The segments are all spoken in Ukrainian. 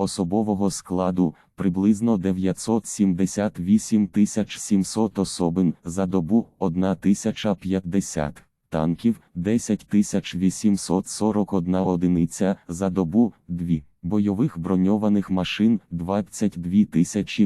особового складу приблизно 978 700 особин за добу 1050 танків 10 841 одиниця за добу 2, бойових броньованих машин 22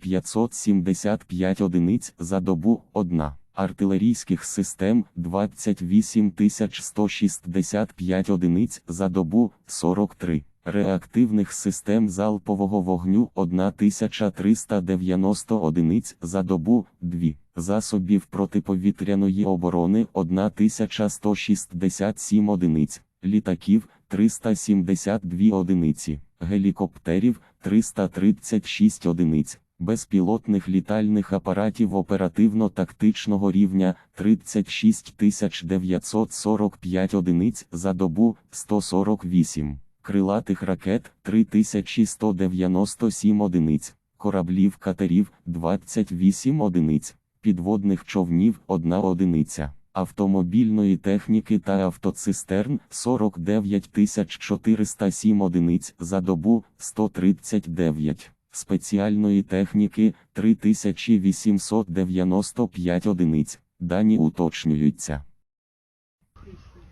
575 одиниць за добу 1, артилерійських систем 28 165 одиниць за добу 43. Реактивних систем залпового вогню 1390 одиниць за добу 2, засобів протиповітряної оборони 1167 одиниць, літаків 372 одиниці, гелікоптерів 336 одиниць, безпілотних літальних апаратів оперативно-тактичного рівня 36 945 одиниць за добу 148 крилатих ракет 3197 одиниць, кораблів катерів 28 одиниць, підводних човнів 1 одиниця, автомобільної техніки та автоцистерн 49 407 одиниць за добу 139, спеціальної техніки 3895 одиниць, дані уточнюються.